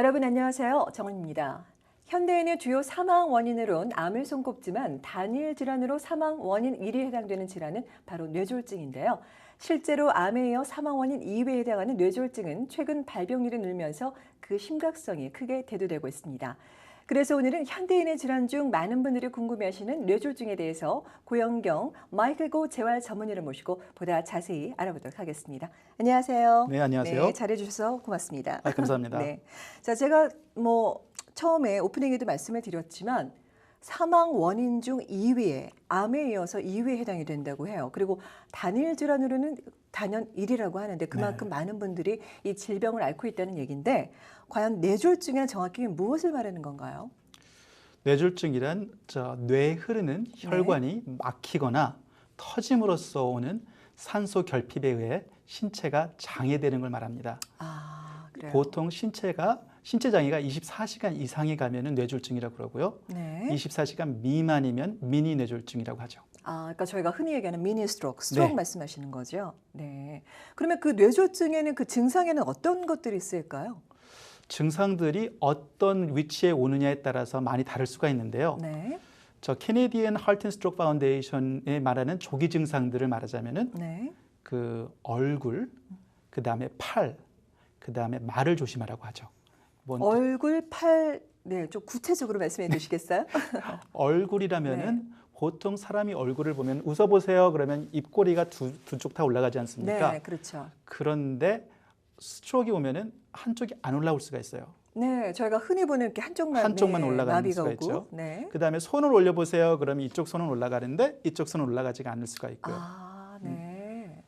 여러분 안녕하세요. 정은입니다. 현대인의 주요 사망 원인으론 암을 손꼽지만 단일 질환으로 사망 원인 1위에 해당되는 질환은 바로 뇌졸중인데요. 실제로 암에 이어 사망 원인 2위에 해당하는 뇌졸중은 최근 발병률이 늘면서 그 심각성이 크게 대두되고 있습니다. 그래서 오늘은 현대인의 질환 중 많은 분들이 궁금해하시는 뇌졸중에 대해서 고영경 마이클 고 재활 전문의를 모시고 보다 자세히 알아보도록 하겠습니다. 안녕하세요. 네, 안녕하세요. 네, 잘해주셔서 고맙습니다. 아, 감사합니다. 네. 자, 제가 뭐 처음에 오프닝에도 말씀을 드렸지만 사망 원인 중 2위에 암에 이어서 2위에 해당이 된다고 해요. 그리고 단일 질환으로는 단연 1위라고 하는데 그만큼 네. 많은 분들이 이 질병을 앓고 있다는 얘기인데 과연 뇌졸중이란 정확히 무엇을 말하는 건가요? 뇌졸중이란 저 뇌에 흐르는 네. 혈관이 막히거나 터짐으로써 오는 산소 결핍에 의해 신체가 장애되는 걸 말합니다. 아. 보통 신체가 신체 장애가 24시간 이상이 가면은 뇌졸중이라고 그러고요. 네. 24시간 미만이면 미니 뇌졸중이라고 하죠. 아, 그러니까 저희가 흔히 얘기하는 미니 스트로크, 스트로크 네. 말씀하시는 거죠. 네. 그러면 그 뇌졸중에는 그 증상에는 어떤 것들이 있을까요? 증상들이 어떤 위치에 오느냐에 따라서 많이 다를 수가 있는데요. 네. 저 캐네디언 하트 스트로크 파운데이션에 말하는 조기 증상들을 말하자면은 네. 그 얼굴, 그 다음에 팔, 그 다음에 말을 조심하라고 하죠. 뭐 얼굴, 팔, 네, 좀 구체적으로 말씀해 주시겠어요? 얼굴이라면은 네. 보통 사람이 얼굴을 보면 웃어보세요. 그러면 입꼬리가 두, 두쪽다 올라가지 않습니까? 네, 그렇죠. 그런데 스트로크가 오면은 한쪽이 안 올라올 수가 있어요. 네, 저희가 흔히 보는 이렇게 한쪽만 한쪽만 네, 올라가는 수가 오고, 있죠. 네. 그 다음에 손을 올려 보세요. 그러면 이쪽 손은 올라가는데 이쪽 손은 올라가지가 않을 수가 있고요. 아, 네.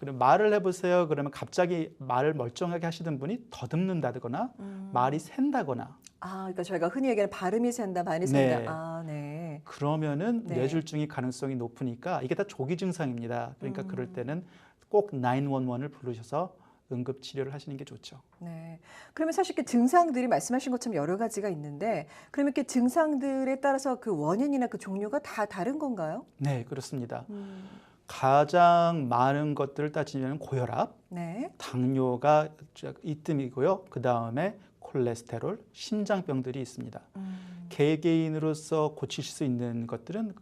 그리고 말을 해보세요. 그러면 갑자기 말을 멀쩡하게 하시던 분이 더듬는다거나 음. 말이 샌다거나 아, 그러니까 저희가 흔히 얘기하는 발음이 샌다, 말이 샌다. 네. 아, 네. 그러면은 네. 뇌졸중이 가능성이 높으니까 이게 다 조기 증상입니다. 그러니까 음. 그럴 때는 꼭 911을 부르셔서 응급 치료를 하시는 게 좋죠. 네. 그러면 사실 그 증상들이 말씀하신 것처럼 여러 가지가 있는데, 그러면 이렇게 증상들에 따라서 그 원인이나 그 종류가 다 다른 건가요? 네, 그렇습니다. 음. 가장 많은 것들을 따지면 고혈압, 네. 당뇨가 이뜸이고요. 그 다음에 콜레스테롤, 심장병들이 있습니다. 음. 개개인으로서 고칠 수 있는 것들은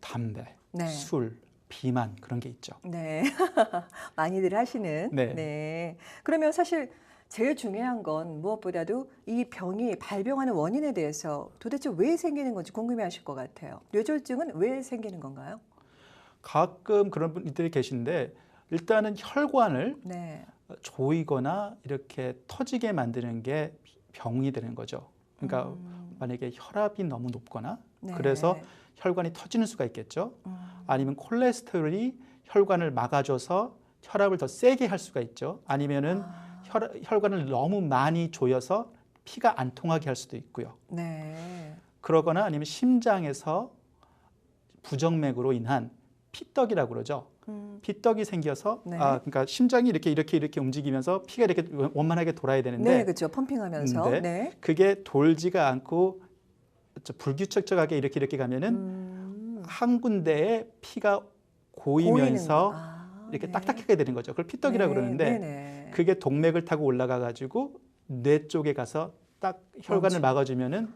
담배, 네. 술, 비만 그런 게 있죠. 네. 많이들 하시는. 네. 그러면 사실 제일 중요한 건 무엇보다도 이 병이 발병하는 원인에 대해서 도대체 왜 생기는 건지 궁금해 하실 것 같아요. 뇌졸중은 왜 생기는 건가요? 가끔 그런 분들이 계신데 일단은 혈관을 네. 조이거나 이렇게 터지게 만드는 게 병이 되는 거죠. 그러니까 음, 만약에 혈압이 너무 높거나 네. 그래서 혈관이 터지는 수가 있겠죠. 음, 아니면 콜레스테롤이 혈관을 막아줘서 혈압을 더 세게 할 수가 있죠. 아니면은 아, 혈, 혈관을 너무 많이 조여서 피가 안 통하게 할 수도 있고요. 네. 그러거나 아니면 심장에서 부정맥으로 인한 피떡이라고 그러죠. 음, 피떡이 생겨서 네. 아 그러니까 심장이 이렇게 이렇게 이렇게 움직이면서 피가 이렇게 원만하게 돌아야 되는데 네, 그렇죠. 펌핑하면서. 네. 네. 그게 돌지가 않고 저 불규칙적하게 이렇게 이렇게 가면은 음, 한 군데에 피가 고이면서 거. 아, 이렇게 네. 딱딱하게 되는 거죠. 그걸 피떡이라고 네, 그러는데 네네. 그게 동맥을 타고 올라가 가지고 뇌 쪽에 가서 딱 혈관을 막아주면은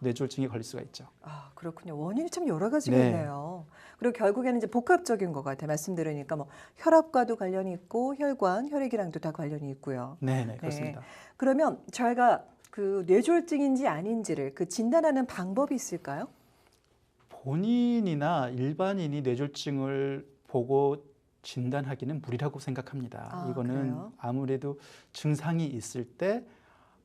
뇌졸중에 걸릴 수가 있죠. 아, 그렇군요. 원인이 참 여러 가지가 네. 있네요. 그리고 결국에는 이제 복합적인 것 같아요. 말씀 들으니까 뭐 혈압과도 관련이 있고 혈관, 혈액이랑도 다 관련이 있고요. 네, 네, 그렇습니다. 그러면 저희가 그 뇌졸중인지 아닌지를 그 진단하는 방법이 있을까요? 본인이나 일반인이 뇌졸중을 보고 진단하기는 무리라고 생각합니다. 아, 이거는 그래요? 아무래도 증상이 있을 때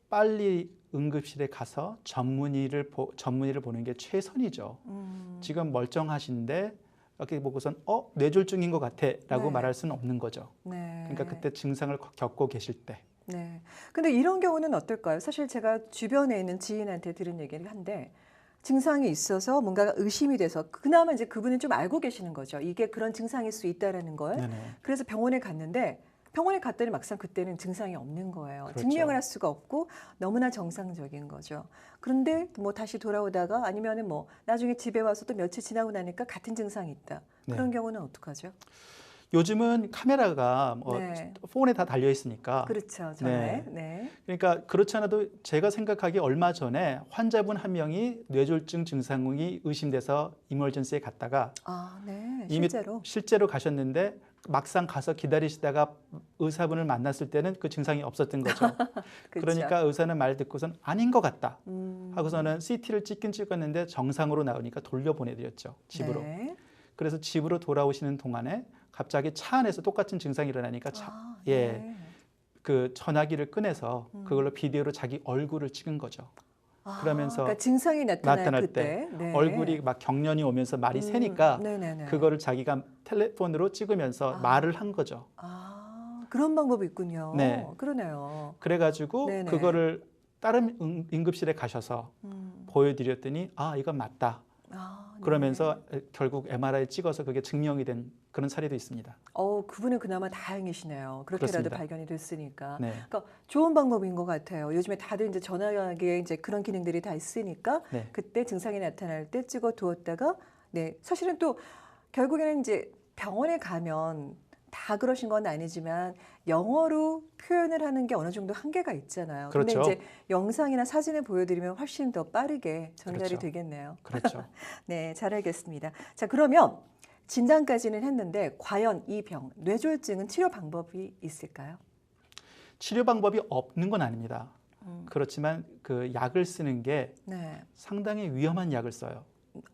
빨리 응급실에 가서 전문의를 보, 전문의를 보는 게 최선이죠. 음, 지금 멀쩡하신데 이렇게 보고선 어 뇌졸중인 것 같아라고 네. 말할 수는 없는 거죠. 네. 그러니까 그때 증상을 겪고 계실 때. 네. 근데 이런 경우는 어떨까요? 사실 제가 주변에 있는 지인한테 들은 얘기를 한데 증상이 있어서 뭔가가 의심이 돼서 그나마 이제 그분은 좀 알고 계시는 거죠. 이게 그런 증상일 수 있다라는 걸. 네네. 그래서 병원에 갔는데 병원에 갔더니 막상 그때는 증상이 없는 거예요. 그렇죠. 증명을 할 수가 없고 너무나 정상적인 거죠. 그런데 뭐 다시 돌아오다가 아니면은 뭐 나중에 집에 와서 또 며칠 지나고 나니까 같은 증상이 있다. 그런 네. 경우는 어떡하죠? 요즘은 카메라가 뭐 네. 폰에 다 달려 있으니까 그렇죠. 전에. 네. 그러니까 그렇지 않아도 제가 생각하기에 얼마 전에 환자분 한 명이 뇌졸중 증상이 의심돼서 이멀전시에 갔다가 아, 네. 이미 실제로. 실제로 가셨는데 막상 가서 기다리시다가 의사분을 만났을 때는 그 증상이 없었던 거죠. 그렇죠. 그러니까 의사는 말 듣고선 아닌 것 같다 음. 하고서는 CT를 찍긴 찍었는데 정상으로 나오니까 돌려보내드렸죠 집으로. 네. 그래서 집으로 돌아오시는 동안에 갑자기 차 안에서 똑같은 증상이 일어나니까 차, 아, 예. 네. 그 전화기를 꺼내서 음. 그걸로 비디오로 자기 얼굴을 찍은 거죠. 아, 그러면서 그러니까 증상이 나타날, 나타날 그때 네. 얼굴이 막 경련이 오면서 말이 음, 새니까 네네네. 그거를 자기가 텔레폰으로 찍으면서 아. 말을 한 거죠. 아, 그런 방법이 있군요. 네. 그러네요. 그래가지고 네네. 그거를 다른 응- 응급실에 가셔서 음. 보여드렸더니 아 이건 맞다. 아, 네. 그러면서 결국 MRI 찍어서 그게 증명이 된 그런 사례도 있습니다. 어, 그분은 그나마 다행이시네요. 그렇게라도 그렇습니다. 발견이 됐으니까. 네, 그러니까 좋은 방법인 것 같아요. 요즘에 다들 이제 전화기에 이제 그런 기능들이 다 있으니까 네, 그때 증상이 나타날 때 찍어 두었다가 네 사실은 또 결국에는 이제 병원에 가면 다 그러신 건 아니지만 영어로 표현을 하는 게 어느 정도 한계가 있잖아요. 그렇죠. 근데 이제 영상이나 사진을 보여드리면 훨씬 더 빠르게 전달이 그렇죠. 되겠네요. 그렇죠. 네, 잘 알겠습니다. 자, 그러면 진단까지는 했는데 과연 이 병 뇌졸중은 치료 방법이 있을까요? 치료 방법이 없는 건 아닙니다. 음, 그렇지만 그 약을 쓰는 게 네. 상당히 위험한 약을 써요.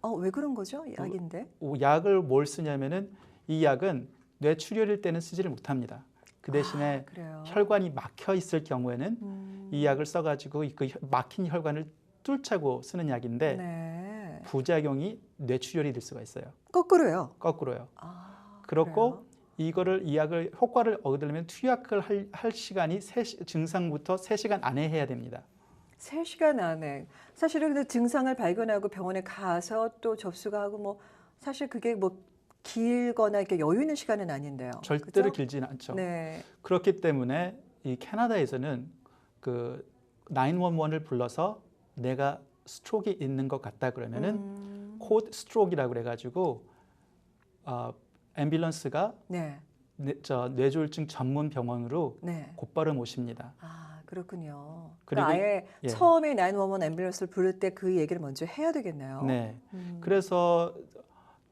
어, 왜 그런 거죠? 약인데. 오, 약을 뭘 쓰냐면은 이 약은 뇌출혈일 때는 쓰지를 못합니다. 그 대신에 아. 혈관이 막혀 있을 경우에는 음, 이 약을 써가지고 그 혈- 막힌 혈관을 뚫자고 쓰는 약인데 네. 부작용이 뇌출혈이 될 수가 있어요. 거꾸로요. 거꾸로요. 아, 그렇고 그래요? 이거를 이 약을 효과를 얻으려면 투약을 할, 할 시간이 세 시- 증상부터 3시간 안에 해야 됩니다. 세 시간 안에 사실은 근데 증상을 발견하고 병원에 가서 또 접수가 하고 뭐 사실 그게 뭐 길거나 이렇게 여유 있는 시간은 아닌데요. 절대로 그죠? 길지는 않죠. 네. 그렇기 때문에 이 캐나다에서는 그 911을 불러서 내가 스트로크가 있는 것 같다 그러면은 음, 코드 스트로크라고 그래가지고 어, 앰뷸런스가 네. 뇌, 저 뇌졸중 전문 병원으로 네. 곧바로 모십니다. 아, 그렇군요. 그리고 그러니까 아예 예. 처음에 911 앰뷸런스를 부를 때 그 얘기를 먼저 해야 되겠네요. 네. 음, 그래서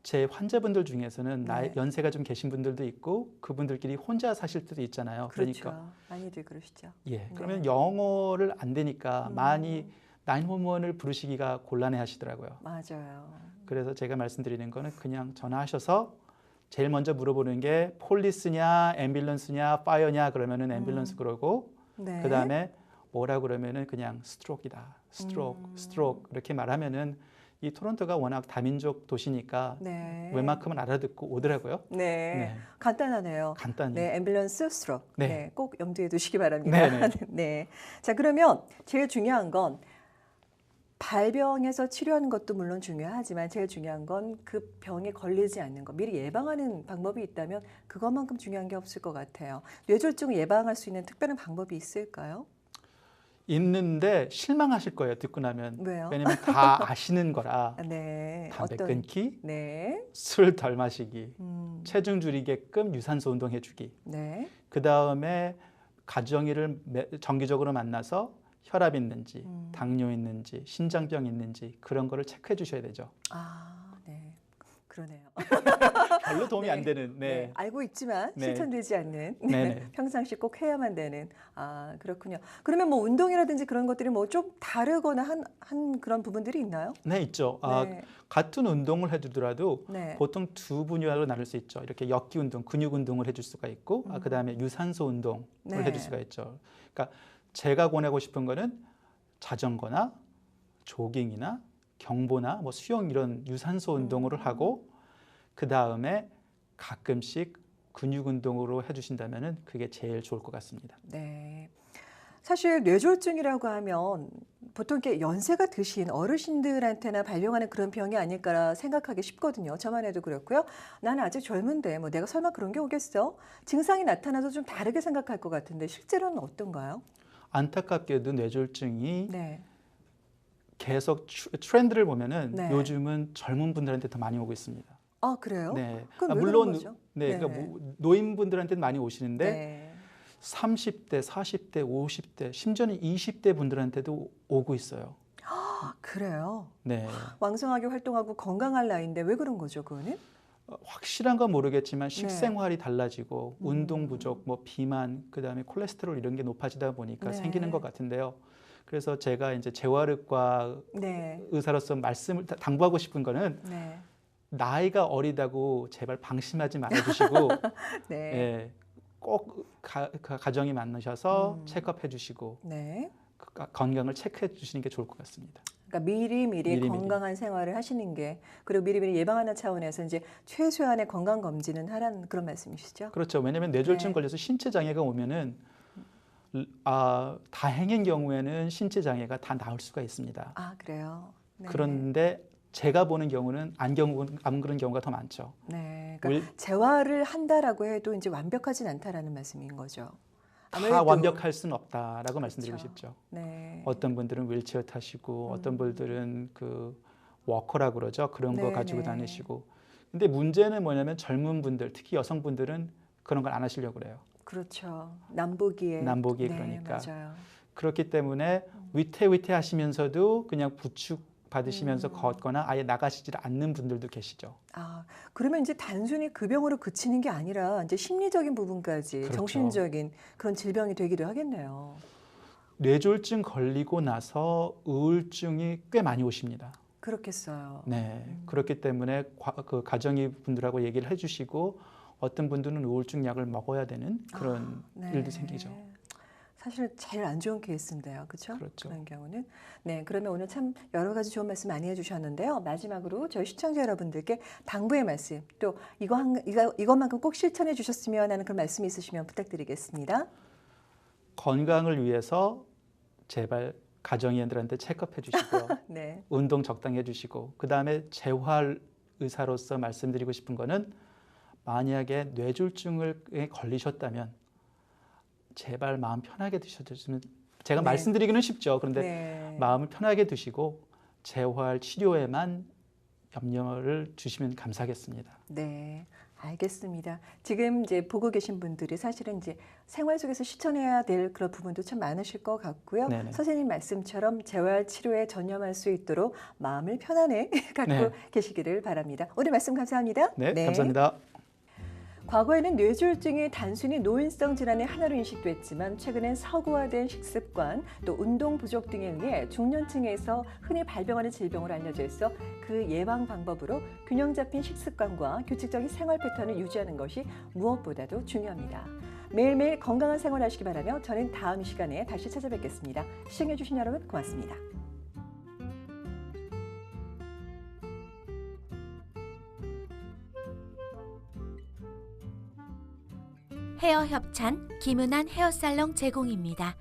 제 환자분들 중에서는 나이 네. 연세가 좀 계신 분들도 있고 그분들끼리 혼자 사실 때도 있잖아요. 그렇죠. 그러니까 많이들 그러시죠. 예. 그러면 네. 영어를 안 되니까 음. 많이 911을 부르시기가 곤란해 하시더라고요. 맞아요. 그래서 제가 말씀드리는 거는 그냥 전화하셔서 제일 먼저 물어보는 게 폴리스냐, 앰뷸런스냐, 파이어냐 그러면은 앰뷸런스 음. 그러고 네. 그다음에 뭐라 그러면은 그냥 스트로크이다. 스트로크, 음. 스트로크 이렇게 말하면은 이 토론토가 워낙 다민족 도시니까 네. 웬만큼은 알아듣고 오더라고요. 네. 네. 간단하네요. 간단히. 네, 앰뷸런스 스트로크. 네. 네. 꼭 염두에 두시기 바랍니다. 네, 네. 네. 자, 그러면 제일 중요한 건 발병해서 치료하는 것도 물론 중요하지만 제일 중요한 건 그 병에 걸리지 않는 것, 미리 예방하는 방법이 있다면 그것만큼 중요한 게 없을 것 같아요. 뇌졸중을 예방할 수 있는 특별한 방법이 있을까요? 있는데 실망하실 거예요. 듣고 나면. 왜요? 왜냐면 다 아시는 거라. 네. 담배 어떤 끊기, 네. 술 덜 마시기, 음. 체중 줄이게끔 유산소 운동 해주기. 네. 그 다음에 가정의를 매- 정기적으로 만나서 혈압 있는지, 음. 당뇨 있는지, 신장병 있는지 그런 거를 체크해 주셔야 되죠. 아, 네. 그러네요. 별로 도움이 네. 안 되는. 네, 네. 알고 있지만 네. 실천되지 않는 네, 네. 평상시 꼭 해야만 되는 아 그렇군요. 그러면 뭐 운동이라든지 그런 것들이 뭐 좀 다르거나 한, 한 그런 부분들이 있나요? 네, 있죠. 아, 네, 같은 운동을 해주더라도 네, 보통 두 분야로 나눌 수 있죠. 이렇게 역기 운동, 근육 운동을 해줄 수가 있고, 아, 음. 그 다음에 유산소 운동을 네. 해줄 수가 있죠. 그러니까 제가 권하고 싶은 거는 자전거나 조깅이나 경보나 뭐 수영 이런 유산소 운동을 음. 하고 그 다음에 가끔씩 근육 운동으로 해주신다면은 그게 제일 좋을 것 같습니다. 네. 사실 뇌졸중이라고 하면 보통 이렇게 연세가 드신 어르신들한테나 발병하는 그런 병이 아닐까 생각하기 쉽거든요. 저만 해도 그렇고요. 나는 아직 젊은데 뭐 내가 설마 그런 게 오겠어? 증상이 나타나도 좀 다르게 생각할 것 같은데 실제로는 어떤가요? 안타깝게도 뇌졸중이 네. 계속 추- 트렌드를 보면은 네. 요즘은 젊은 분들한테 더 많이 오고 있습니다. 아 그래요? 네. 아, 왜 물론? 네, 네. 그러니까 뭐 노인분들한테는 많이 오시는데 네. 30대, 40대, 50대, 심지어는 20대 분들한테도 오고 있어요. 아, 그래요. 네. 왕성하게 활동하고 건강할 나이인데 왜 그런 거죠, 그거는? 어, 확실한 건 모르겠지만 식생활이 달라지고 네. 음. 운동 부족, 뭐 비만, 그다음에 콜레스테롤 이런 게 높아지다 보니까 네. 생기는 것 같은데요. 그래서 제가 이제 재활의과 네. 의사로서 말씀을 다- 당부하고 싶은 거는 네. 나이가 어리다고 제발 방심하지 말아주시고 네. 예, 꼭 가, 가- 가정이 많으셔서 음. 체크업 해 주시고 네. 건강을 체크해 주시는 게 좋을 것 같습니다. 그러니까 미리 미리 미리 미리. 건강한 생활을 하시는 게 그리고 미리 미리 예방하는 차원에서 이제 최소한의 건강 검진은 하라는 그런 말씀이시죠? 그렇죠. 왜냐하면 뇌졸중 네. 걸려서 신체 장애가 오면은 아, 다행인 경우에는 신체 장애가 다 나을 수가 있습니다. 아 그래요. 네. 그런데 제가 보는 경우는 안 경우 안 그런 경우가 더 많죠. 네. 그러니까 왜- 재활을 한다라고 해도 이제 완벽하진 않다라는 말씀인 거죠. 다 완벽할 수는 없다라고 말씀드리고 그렇죠. 싶죠. 네. 어떤 분들은 휠체어 타시고 어떤 음. 분들은 그 워커라 그러죠. 그런 거 네, 가지고 네. 다니시고. 근데 문제는 뭐냐면 젊은 분들, 특히 여성분들은 그런 걸 안 하시려고 그래요. 그렇죠. 남보기에. 남보기에 네, 그러니까. 맞아요. 그렇기 때문에 위태위태 하시면서도 그냥 부축 받으시면서 음. 걷거나 아예 나가시질 않는 분들도 계시죠. 아, 그러면 이제 단순히 그 병으로 그치는 게 아니라 이제 심리적인 부분까지 그렇죠. 정신적인 그런 질병이 되기도 하겠네요. 뇌졸중 걸리고 나서 우울증이 꽤 많이 오십니다. 그렇겠어요. 네. 음. 그렇기 때문에 과- 그 가정의 분들하고 얘기를 해주시고 어떤 분들은 우울증 약을 먹어야 되는 그런 네. 일도 생기죠. 사실 제일 안 좋은 케이스인데요. 그렇죠? 그렇죠. 런 경우는. 네, 그러면 오늘 참 여러 가지 좋은 말씀 많이 해주셨는데요. 마지막으로 저희 시청자 여러분들께 당부의 말씀, 또 이거 한, 이거, 이것만큼 꼭 실천해 주셨으면 하는 그런 말씀이 있으시면 부탁드리겠습니다. 건강을 위해서 제발 가정의원들한테 체크업해 주시고요. 네. 운동 적당히 해주시고 그 다음에 재활 의사로서 말씀드리고 싶은 거는 만약에 뇌졸중에 걸리셨다면 제발 마음 편하게 드셔주시면 제가 네. 말씀드리기는 쉽죠. 그런데 네. 마음을 편하게 두시고 재활 치료에만 염려를 주시면 감사하겠습니다. 네, 알겠습니다. 지금 이제 보고 계신 분들이 사실은 이제 생활 속에서 실천해야 될 그런 부분도 참 많으실 것 같고요. 네네. 선생님 말씀처럼 재활 치료에 전념할 수 있도록 마음을 편안히 갖고 네. 계시기를 바랍니다. 오늘 말씀 감사합니다. 네, 감사합니다. 과거에는 뇌졸중이 단순히 노인성 질환의 하나로 인식됐지만 최근엔 서구화된 식습관 또 운동 부족 등에 의해 중년층에서 흔히 발병하는 질병으로 알려져 있어 그 예방 방법으로 균형 잡힌 식습관과 규칙적인 생활 패턴을 유지하는 것이 무엇보다도 중요합니다. 매일매일 건강한 생활 하시기 바라며 저는 다음 시간에 다시 찾아뵙겠습니다. 시청해주신 여러분 고맙습니다. 헤어 협찬 김은한 헤어살롱 제공입니다.